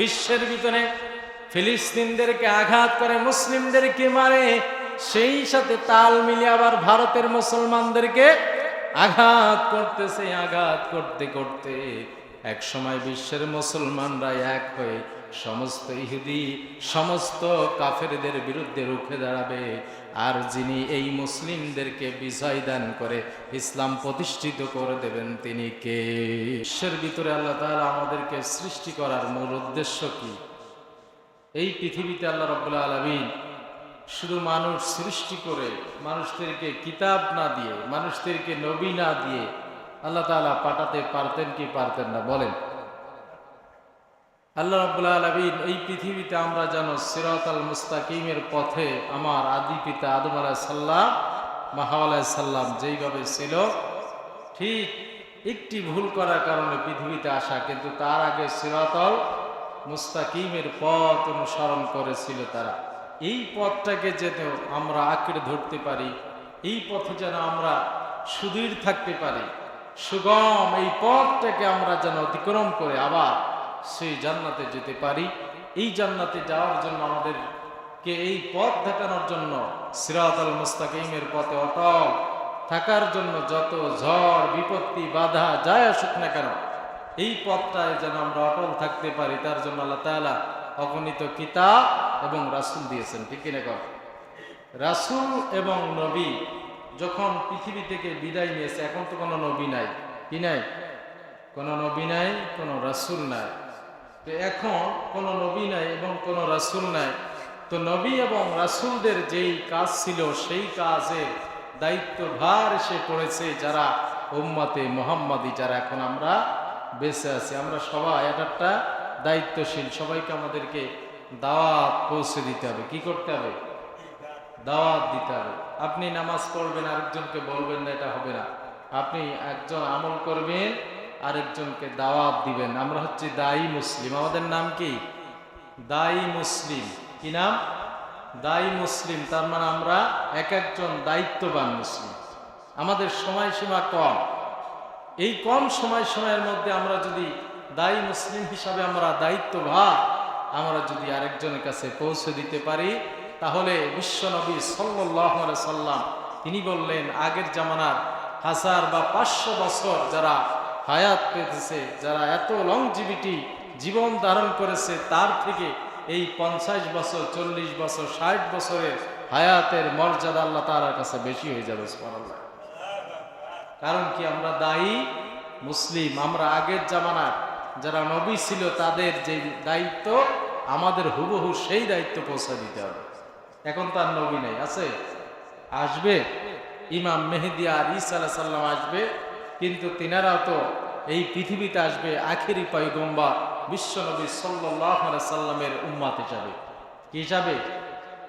বিশ্বের ভিতরে ফিলিস্তিনদেরকে আঘাত করে, মুসলিমদেরকে মারে, সেই সাথে তাল মিলে আবার ভারতের মুসলমানদেরকে আঘাত করতেছে, আঘাত করতে করতে। এক সময় বিশ্বের মুসলমানরা এক হয়ে সমস্ত ইহুদি, সমস্ত কাফেরদের বিরুদ্ধে রুখে দাঁড়াবে। আর যিনি এই মুসলিমদেরকে বিজয় দান করে ইসলাম প্রতিষ্ঠিত করে দেবেন, তিনি কে? বিশ্বের ভিতরে আল্লাহ তাআলা আমাদেরকে সৃষ্টি করার মূল উদ্দেশ্য কি? এই পৃথিবীতে আল্লাহ রব্বুল্লাহ আলমিন শুধু মানুষ সৃষ্টি করে, মানুষদেরকে কিতাব না দিয়ে, মানুষদেরকে নবী না দিয়ে আল্লাহ তাআলা পাঠাতে পারতেন কি পারতেন না? বলেন। আল্লাহ রব্বুল্লাহ আলমিন, এই পৃথিবীতে আমরা যেন সিরাত আল মুস্তাকিমের পথে আমার আদি পিতা আদম আলাহ সাল্লাম আলাহ সাল্লাম যেইভাবে ছিল, ঠিক একটি ভুল করার কারণে পৃথিবীতে আসা, কিন্তু তার আগে সিরাতল মুস্তাকিমের পথ অনুসরণ করেছিল তারা। এই পথটাকে যেন আমরা আঁকড়ে ধরতে পারি, এই পথে যেন আমরা সুদূর থাকতে পারি, সুগম এই পথটাকে আমরা যেন অতিক্রম করে আবার সেই জান্নাতে যেতে পারি। এই জান্নাতে যাওয়ার জন্য আমাদেরকে এই পথ দেখানোর জন্য সিরাত আল মুস্তাকিমের পথে অটল থাকার জন্য যত ঝড়, বিপত্তি, বাধা যায় আসুক না কেন, এই পথটায় যেন আমরা অটল থাকতে পারি। তার জন্য আল্লাহ তাআলা অগণিত কিতাব এবং রাসূল দিয়েছেন। ঠিক কিনা কর রাসুল এবং নবী যখন পৃথিবী থেকে বিদায় নিয়েছে, এখন তো কোনো নবী নাই। কি নাই? কোনো নবী নাই, কোনো রাসূল নাই। এখন কোনো নবী নাই এবং কোনো রাসূল নাই, তো নবী এবং রাসূলদের যেই কাজ ছিল সেই কাজের দায়িত্বভার এসে পড়েছে যারা উম্মাতে মোহাম্মদী, যারা এখন আমরা বেঁচে আছি। আমরা সবাই এক একটা দায়িত্বশীল। সবাইকে আমাদেরকে দাওয়াত পৌঁছে দিতে হবে। কি করতে হবে? দাওয়াত দিতে হবে। আপনি নামাজ পড়বেন, আরেকজনকে বলবেন না, এটা হবে না। আপনি একজন আমল করবেন আরেকজনকে দাওয়াত দিবেন। আমরা হচ্ছে দায়ী মুসলিম। আমাদের নাম কি? দায়ী মুসলিম। কি নাম? দায়ী মুসলিম। তার মানে আমরা এক একজন দায়িত্ববান মুসলিম। আমাদের সময়সীমা কম। এই কম সময় সময়ের মধ্যে আমরা যদি দায়ী মুসলিম হিসাবে আমরা দায়িত্বভার, আমরা যদি আরেকজনের কাছে পৌঁছে দিতে পারি, তাহলে বিশ্বনবী সাল্লাহ সাল্লাম তিনি বললেন, আগের জামানার হাজার বা পাঁচশো বছর যারা হায়াত পেতেছে যারা এত লংজিভিটি জীবন ধারণ করেছে, তার থেকে এই পঞ্চাশ বছর, চল্লিশ বছর, ষাট বছরের হায়াতের মর্যাদা আল্লাহ তার কাছে বেশি হয়ে যাবে। কারণ কি, আমরা দায়ী মুসলিম, আমরা আগের জামানার যারা নবী ছিল, তাদের যে দায়িত্ব, আমাদের হুবহু সেই দায়িত্ব পৌঁছে দিতে হবে। এখন তার নবী নেই, আছে? আসবে। ইমাম মেহেদিয়া আর ইসা আলাহ সাল্লাম আসবে, কিন্তু তিনারাও তো এই পৃথিবীতে আসবে আখেরি পয়গম্বা বিশ্বনবী সাল্লাহ সাল্লামের উম্মাত হিসাবে। কি হিসাবে?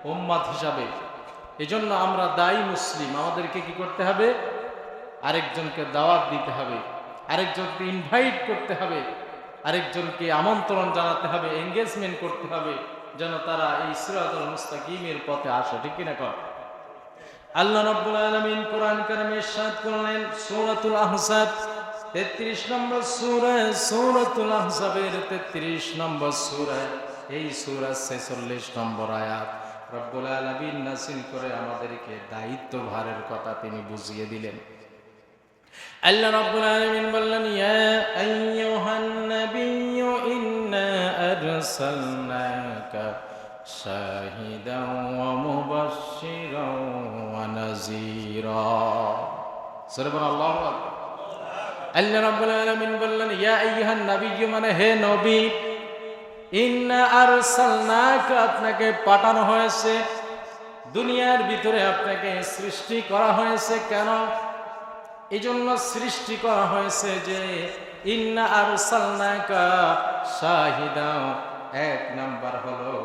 উম্মাত হিসাবে। এজন্য আমরা দায়ী মুসলিম। আমাদেরকে কি করতে হবে? আরেকজনকে দাওয়াত দিতে হবে। আরেকজনকে ইনভাইট করতে হবে। আরেকজনকে আমন্ত্রণ জানাতে হবে এঙ্গেজমেন্ট করতে হবে, যেন তারা এই সিরাতুল মুস্তাকিমের পথে আসে। ঠিক কিনা কর আল্লাহ রাব্বুল আলামিন কোরআন কারিমে ইরশাদ করলেন, সূরাতুল আহজাব। 33 নম্বর সূরা, সূরাতুল আহজাবের 33 নম্বর সূরা। এই সূরা 46 নম্বর আয়াত। রব্বুল আলামিন নাসিল করে আমাদেরকে দায়িত্ব ভারের কথা তিনি বুঝিয়ে দিলেন। আল্লাহ রাব্বুল আলামিন বললেন, ইয়া আইয়ুহান নাবিয়্যু, ইন্না আরসালনাকা শাহিদান ওয়া মুবাশশিরান ওয়া নাযীরা। সুবহান আল্লাহু আকবার। আল্লাহ রাব্বুল আলামিন বললেন, ইয়া আইয়ুহান নাবিয়্যু মানে হে নবী, ইন্না আরসালনাকা, আপনাকে পাঠানো হয়েছে। দুনিয়ার ভিতরে আপনাকে সৃষ্টি করা হয়েছে কেন? এই জন্য সৃষ্টি করা হয়েছে যে, ইন্না আর সালনাকা শাহিদাও, এক নাম্বার হলো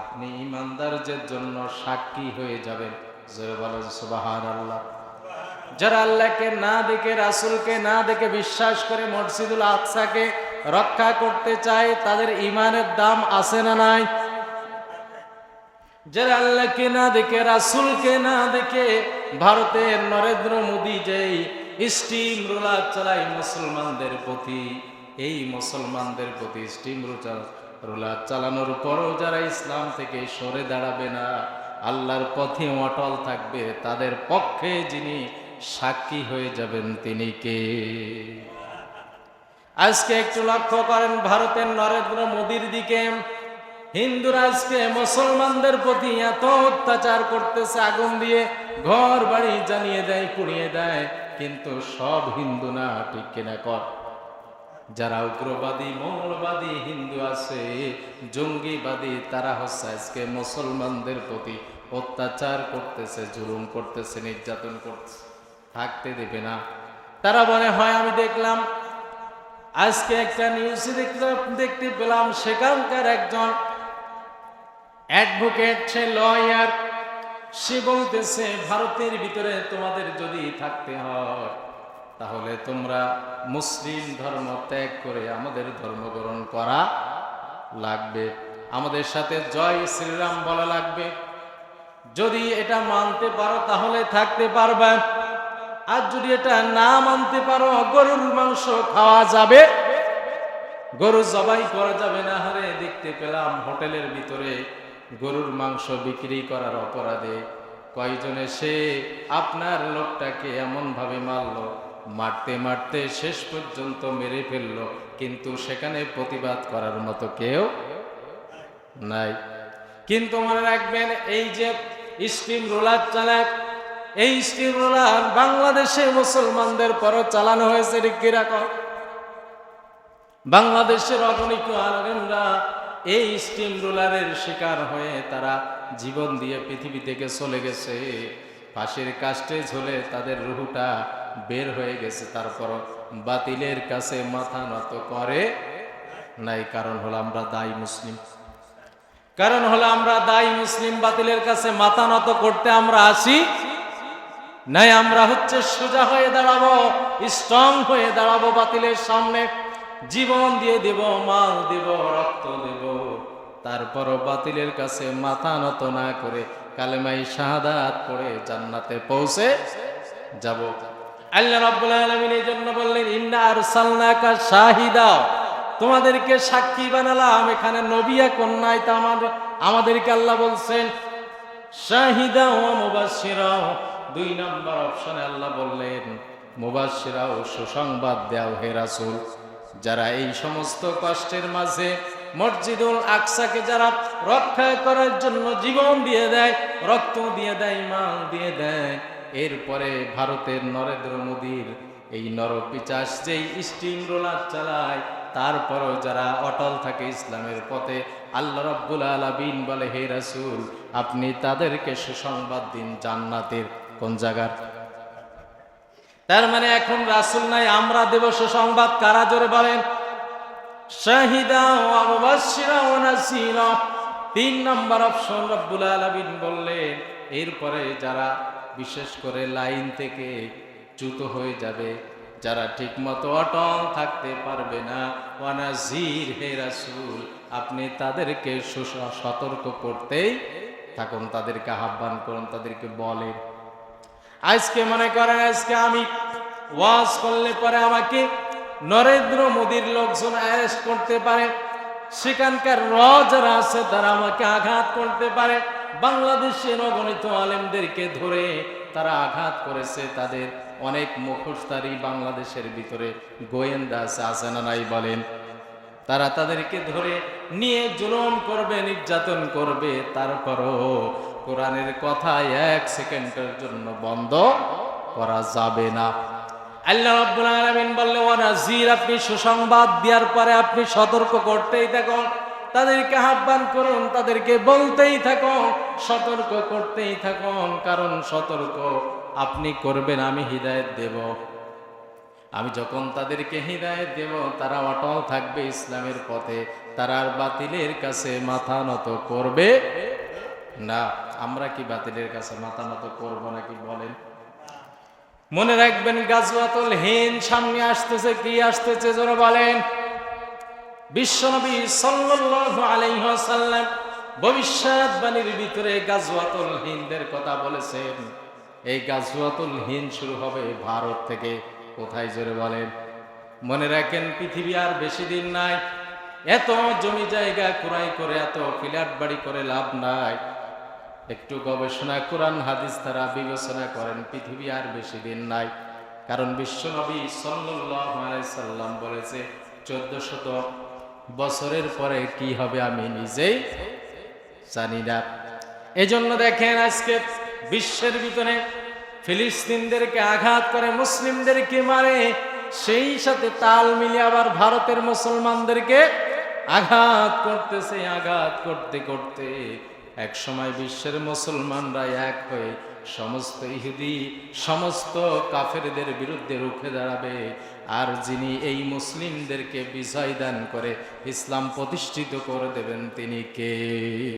আপনি ইমানদারদের জন্য সাক্ষী হয়ে যাবেন। জয় বলেন সুবাহান আল্লাহ যারা আল্লাহকে না দেখে, রাসূলকে না দেখে বিশ্বাস করে মসজিদুল আকসাকে রক্ষা করতে চায়, তাদের ইমানের দাম আছে না নাই? যারা আল্লাহকে না দেখে, রাসূলকে না দেখে ভারতের নরেন্দ্র মোদী যেই স্টিম রোলার চালায় মুসলমানদের প্রতি, এই মুসলমানদের প্রতি স্টিম রোলার রোলার চালানোর পরও যারা ইসলাম থেকে সরে দাঁড়াবে না, আল্লাহর পথে অটল থাকবে, তাদের পক্ষে যিনি সাক্ষী হয়ে যাবেন তিনি কে? আজকে একটু লক্ষ্য করেন, ভারতের নরেন্দ্র মোদীর দিকে হিন্দুরা আজকে মুসলমানদের প্রতি এত অত্যাচার করতেছে, আগুন দিয়ে ঘর বাড়ি জানিয়ে দেয়, পুড়িয়ে দেয়, কিন্তু সব হিন্দু না, ঠিক কিনা কর? যারা উগ্রবাদী, মৌলবাদী হিন্দু আছে, জঙ্গিবাদী, তারা হচ্ছে আজকে মুসলমানদের প্রতি অত্যাচার করতেছে, জুলুম করতেছে, নির্যাতন করতেছে। থাকতে দেবে না। তারা বলে, হয়, আমি দেখলাম, আজকে একটা নিউজে দেখতে দেখতে পেলাম, সেখানকার একজন অ্যাডভোকেট সে লয়ার সে বলতেছে, ভারতের ভিতরে তোমাদের যদি থাকতে হয়, তাহলে তোমরা মুসলিম ধর্ম ত্যাগ করে আমাদের ধর্ম গ্রহণ করা লাগবে। আমাদের সাথে জয় শ্রীরাম বলা লাগবে। যদি এটা মানতে পারো, তাহলে থাকতে পারবে। আর যদি এটা না মানতে পারো, গরুর মাংস খাওয়া যাবে। গরু জবাই করা যাবে না হারে দেখতে পেলাম হোটেলের ভিতরে গরুর মাংস বিক্রি করার অপরাধে। কয়জনে সে আপনার লোকটাকে এমন ভাবে মারলো, মারতে মারতে শেষ পর্যন্ত মেরে ফেলল, কিন্তু সেখানে প্রতিবাদ করার মতো কেউ নাই। কিন্তু মনে রাখবেন, এই যে স্টিম রোলার চালায় এই স্টিম রোলার বাংলাদেশে মুসলমানদের পরও চালানো হয়েছে রিক্কিরা কর? বাংলাদেশের অগণিত আলমেনরা এই স্টিম রোলারের শিকার হয়ে তারা জীবন দিয়ে পৃথিবী থেকে চলে গেছে। পাশের কাস্টে ঝোলে তাদের রুহুটা বের হয়ে গেছে তারপর বাতিলের কাছে মাথা নত করে নাই। কারণ হলো আমরা দায়ী মুসলিম। কারণ হলো আমরা দায়ী মুসলিম, বাতিলের কাছে মাথা নত করতে আমরা আসি। নাই আমরা হচ্ছে সোজা হয়ে দাঁড়াবো, স্ট্রং হয়ে দাঁড়াবো বাতিলের সামনে। জীবন দিয়ে দেব, মাল দেব, রক্ত দেব। তারপর বাতিলের কাছে মাথা নত না করে কালেমাই শাহাদাত পড়ে জান্নাতে পৌঁছে যাব। আল্লাহ রাব্বুল আলামিন এই জন্য বললেন, ইন্না আরসালনাকা শাহিদা। তোমাদেরকে সাক্ষী বানালাম এখানে নবিয়া কন্যায় তা আমাদের আমাদেরকে আল্লাহ বলছেন, শাহিদা ও মুবাশশিরা। দুই নম্বর অপশনে আল্লাহ বললেন, মুবাশশিরা ও সুসংবাদ দেও হে রাসূল। যারা এই সমস্ত কষ্টের মাঝে মসজিদুল আকসাকে যারা রক্ষা করার জন্য জীবন দিয়ে দেয়, রক্ত দিয়ে দেয়, মাল দিয়ে দেয়, এরপরে ভারতের নরেন্দ্র মোদীর এই নরপিচাস যেই স্টিম রোলার চালায়, তারপরও যারা অটল থাকে ইসলামের পথে, আল্লাহ রব্বুল আলামিন বলে, হে রাসূল, আপনি তাদেরকে সুসংবাদ দিন জান্নাতের কোন জায়গার? তার মানে এখন রাসূল নাই, আমরা দেব সুসংবাদ কারা জোরে বলেন? শাহিদা তিন নম্বর অপশন রব্বুল আলামিন বললেন, এরপরে যারা বিশেষ করে লাইন থেকে চ্যুত হয়ে যাবে, যারা ঠিকমতো অটল থাকতে পারবে না ওয়ানাজির হে রাসূল, আপনি তাদেরকে সতর্ক করতেই থাকুন, তাদেরকে আহ্বান করুন, তাদেরকে বলেন। আজকে মনে করেন আজকে আমি ওয়াজ করলে পরে আমাকে নরেন্দ্র মোদীর লোকজন অ্যারেস্ট করতে পারে, সেখানকার র আছে তারা আমাকে আঘাত করতে পারে, বাংলাদেশের অগণিত আলেমদেরকে ধরে তারা আঘাত করেছে, তাদের অনেক মুখোশধারী বাংলাদেশের ভিতরে গোয়েন্দা আছে আছে না নাই বলেন? তারা তাদেরকে ধরে নিয়ে জুলুম করবে, নির্যাতন করবে, তারপরও কোরআনের কথা এক সেকেন্ডের জন্য বন্ধ করা যাবে না। আল্লাহ আলামিন বললে আপনি সুসংবাদ দেওয়ার পরে আপনি সতর্ক করতেই তাদেরকে আহ্বান করুন, তাদেরকে বলতেই থাকুন, সতর্ক করতেই থাকুন, কারণ সতর্ক আপনি করবেন, আমি হিদায়েত দেব। আমি যখন তাদেরকে হৃদায়ত দেব, তারা অটল থাকবে ইসলামের পথে, তারা আর বাতিলের কাছে মাথা নত করবে না। আমরা কি বাতিলের কাছে মাথা নত করব নাকি বলেন? মনে রাখবেন গাজওয়াতুল হিন্দ সামনে আসতেছে, কি আসতেছে যারা বলেন? বিশ্বনবী সাল্লাল্লাহু আলাইহি ওয়াসাল্লাম ভবিষ্যৎবাণীর ভিতরে গাজওয়াতুল হিন্দের কথা বলেছেন। এই গাজওয়াতুল হিন্দ শুরু হবে ভারত থেকে, কোথায় জোরে বলেন? মনে রাখেন পৃথিবী আর বেশি দিন নাই। এত জমি জায়গা ক্রয় করে, এত ফ্ল্যাট বাড়ি করে লাভ নাই। একটু গবেষণা কোরআন, হাদিস তারা বিবেচনা করেন, পৃথিবী আর বেশি দিন নাই। কারণ বিশ্বনবী সাল্লাম বলেছে চোদ্দ শত বছরের পরে কি হবে আমি নিজেই জানি না। এজন্য দেখেন আজকে বিশ্বের ভিতরে ফিলিস্তিনদেরকে আঘাত করে, মুসলিমদেরকে মারে, সেই সাথে তাল মিলিয়ে আবার ভারতের মুসলমানদেরকে আঘাত করতেছে, আঘাত করতে করতে। এক সময় বিশ্বের মুসলমানরা এক হয়ে সমস্ত ইহুদি, সমস্ত কাফেরদের বিরুদ্ধে রুখে দাঁড়াবে। আর যিনি এই মুসলিমদেরকে বিজয় দান করে ইসলাম প্রতিষ্ঠিত করে দেবেন, তিনি কে?